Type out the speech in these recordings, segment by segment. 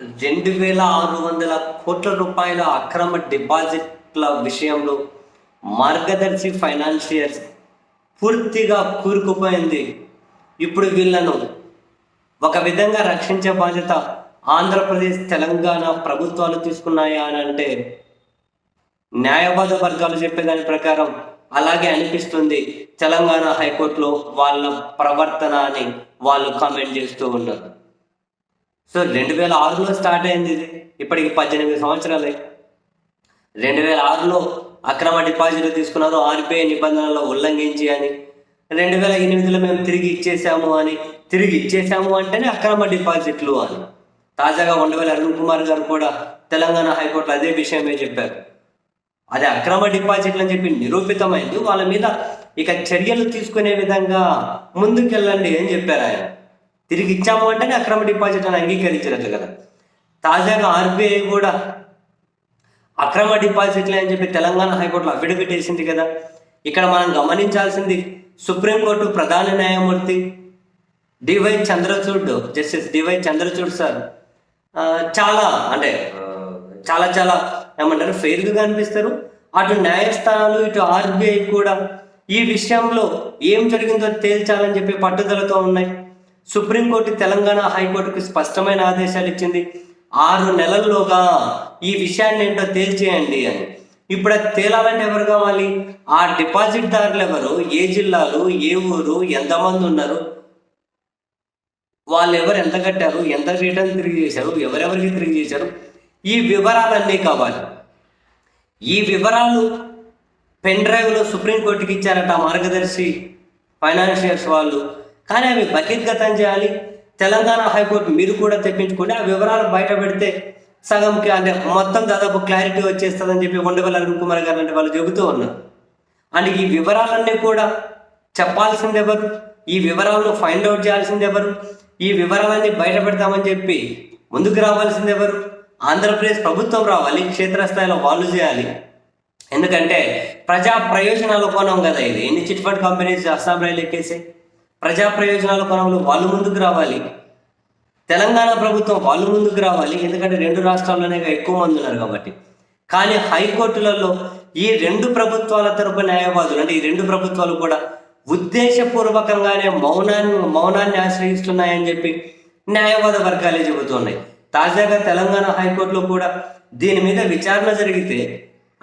రెండు వేల ఆరు వందల కోట్ల రూపాయల అక్రమ డిపాజిట్ల విషయంలో మార్గదర్శి ఫైనాన్షియర్స్ పూర్తిగా కూరుకుపోయింది. ఇప్పుడు వీళ్ళను ఒక విధంగా రక్షించే బాధ్యత ఆంధ్రప్రదేశ్ తెలంగాణ ప్రభుత్వాలు తీసుకున్నాయా అని అంటే న్యాయవాద వర్గాలు చెప్పేదాని ప్రకారం అలాగే అనిపిస్తుంది. తెలంగాణ హైకోర్టులో వాళ్ళ ప్రవర్తన అని వాళ్ళు కామెంట్ చేస్తూ ఉన్నారు. సో రెండు వేల ఆరులో స్టార్ట్ అయింది ఇది. ఇప్పటికి పద్దెనిమిది సంవత్సరాలే. రెండు వేల ఆరులో అక్రమ డిపాజిట్లు తీసుకున్నారు ఆర్బీఐ నిబంధనలు ఉల్లంఘించి అని. రెండు వేల ఎనిమిదిలో మేము తిరిగి ఇచ్చేసాము అని. తిరిగి ఇచ్చేసాము అంటేనే అక్రమ డిపాజిట్లు అని. తాజాగా ఉండవేల అరుణ్ కుమార్ గారు కూడా తెలంగాణ హైకోర్టులో అదే విషయమే చెప్పారు. అది అక్రమ డిపాజిట్లు అని చెప్పి నిరూపితమైంది. వాళ్ళ మీద ఇక చర్యలు తీసుకునే విధంగా ముందుకెళ్ళండి అని చెప్పారు ఆయన. తిరిగి ఇచ్చాము అంటేనే అక్రమ డిపాజిట్ అని అంగీకరించినట్లు కదా. తాజాగా ఆర్బీఐ కూడా అక్రమ డిపాజిట్లే అని చెప్పి తెలంగాణ హైకోర్టులో అఫిడవిట్ వేసింది కదా. ఇక్కడ మనం గమనించాల్సింది సుప్రీంకోర్టు ప్రధాన న్యాయమూర్తి DY Chandrachud justice DY Chandrachud sir చాలా అంటే చాలా చాలా ఏమంటారు ఫెయిర్గా కనిపిస్తారు అటు న్యాయస్థానాలు ఇటు ఆర్బీఐ కూడా ఈ విషయంలో ఏం జరిగిందో తేల్చాలని చెప్పి పట్టుదలతో ఉన్నాయి. సుప్రీంకోర్టు తెలంగాణ హైకోర్టుకు స్పష్టమైన ఆదేశాలు ఇచ్చింది. ఆరు నెలల్లోగా ఈ విషయాన్ని ఏంటో తేల్చేయండి అని. ఇప్పుడు అది తేలాలంటే ఎవరు కావాలి? ఆ డిపాజిట్ దారులు ఎవరు? ఏ జిల్లాలు? ఏ ఊరు? ఎంతమంది ఉన్నారు? వాళ్ళు ఎవరు? ఎంత కట్టారు? ఎంత రిటర్న్ తిరిగి చేశారు? ఎవరెవరికి తిరిగి చేశారు? ఈ వివరాలన్నీ కావాలి. ఈ వివరాలు పెన్ డ్రైవ్లో సుప్రీంకోర్టుకి ఇచ్చారట మార్గదర్శి ఫైనాన్షియర్స్ వాళ్ళు. కానీ అవి బహిర్గతం చేయాలి. తెలంగాణ హైకోర్టు మీరు కూడా తెప్పించుకోండి. ఆ వివరాలు బయట పెడితే సగంకి అంటే మొత్తం దాదాపు క్లారిటీ వచ్చేస్తుందని చెప్పి ఉండవల్లి అరుణ్ కుమార్ గారు అంటే వాళ్ళు చెబుతూ ఉన్నారు. అండ్ ఈ వివరాలన్నీ కూడా చెప్పాల్సింది ఎవరు? ఈ వివరాలను ఫైండ్ అవుట్ చేయాల్సింది ఎవరు? ఈ వివరాలన్నీ బయట పెడతామని చెప్పి ముందుకు రావాల్సింది ఎవరు? ఆంధ్రప్రదేశ్ ప్రభుత్వం రావాలి. క్షేత్రస్థాయిలో వాళ్ళు చేయాలి. ఎందుకంటే ప్రజా ప్రయోజనాల కోణం కదా ఇది. ఎన్ని చిట్ ఫండ్ కంపెనీస్ అస్సాం రైలు ఎక్కేసి ప్రజా ప్రయోజనాల కోణంలో వాళ్ళు ముందుకు రావాలి. తెలంగాణ ప్రభుత్వం వాళ్ళు ముందుకు రావాలి. ఎందుకంటే రెండు రాష్ట్రాల్లోనే ఎక్కువ మంది ఉన్నారు కాబట్టి. కానీ హైకోర్టులలో ఈ రెండు ప్రభుత్వాల తరపు న్యాయవాదులు అంటే ఈ రెండు ప్రభుత్వాలు కూడా ఉద్దేశపూర్వకంగానే మౌనాన్ని మౌనాన్ని ఆశ్రయిస్తున్నాయని చెప్పి న్యాయవాద వర్గాలే చెబుతున్నాయి. తాజాగా తెలంగాణ హైకోర్టులో కూడా దీని మీద విచారణ జరిగితే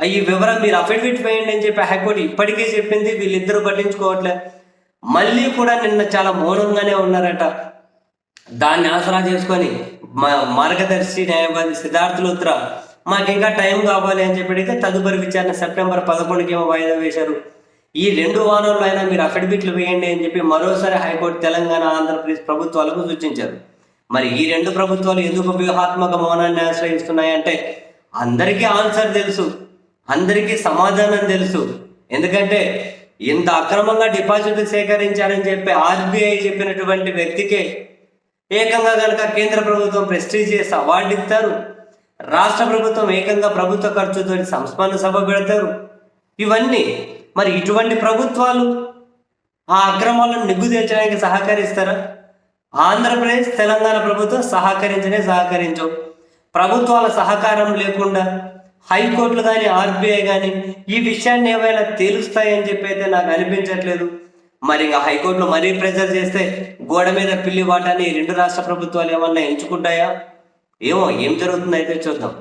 ఈ వివరం మీరు అఫిడవిట్ వేయండి అని చెప్పి హైకోర్టు ఇప్పటికే చెప్పింది వీళ్ళిద్దరూ పట్టించుకోవట్లే. మళ్ళీ కూడా నిన్న చాలా మౌనంగానే ఉన్నారట. దాన్ని ఆసరా చేసుకొని మా మార్గదర్శి న్యాయవాది సిద్ధార్థ లూత్రా మాకు ఇంకా టైం కావాలి అని చెప్పి తదుపరి విచారణ సెప్టెంబర్ పదకొండుకి ఏమో వాయిదా వేశారు. ఈ రెండు వారాల్లో అయినా మీరు అఫిడవిట్లు వేయండి అని చెప్పి మరోసారి హైకోర్టు తెలంగాణ ఆంధ్రప్రదేశ్ ప్రభుత్వాలకు సూచించారు. మరి ఈ రెండు ప్రభుత్వాలు ఎందుకు వ్యూహాత్మక మౌనాన్ని ఆశ్రయిస్తున్నాయంటే అందరికీ ఆన్సర్ తెలుసు. అందరికీ సమాధానం తెలుసు. ఎందుకంటే ఇంత అక్రమంగా డిపాజిట్లు సేకరించారని చెప్పి ఆర్బీఐ చెప్పినటువంటి వ్యక్తికే ఏకంగా కనుక కేంద్ర ప్రభుత్వం ప్రెస్టీజియస్ అవార్డు ఇస్తారు. రాష్ట్ర ప్రభుత్వం ఏకంగా ప్రభుత్వ ఖర్చుతో సంస్మరణ సభ పెడతారు. ఇవన్నీ మరి ఇటువంటి ప్రభుత్వాలు ఆ అక్రమాలను నిగ్గు తీర్చడానికి సహకరిస్తారా? ఆంధ్రప్రదేశ్ తెలంగాణ ప్రభుత్వం సహకరించనే సహకరించవు. ప్రభుత్వాల సహకారం లేకుండా హైకోర్టులు కానీ ఆర్బీఐ కానీ ఈ విషయాన్ని ఏమైనా తేలుస్తాయని చెప్పి అయితే నాకు అనిపించట్లేదు. మరి ఇంకా హైకోర్టులో మరీ ప్రెజర్ చేస్తే గోడ మీద పిల్లి వాటాన్ని రెండు రాష్ట్ర ప్రభుత్వాలు ఏమన్నా ఎంచుకుంటాయా? ఏమో ఏం జరుగుతుందో అయితే చూద్దాం.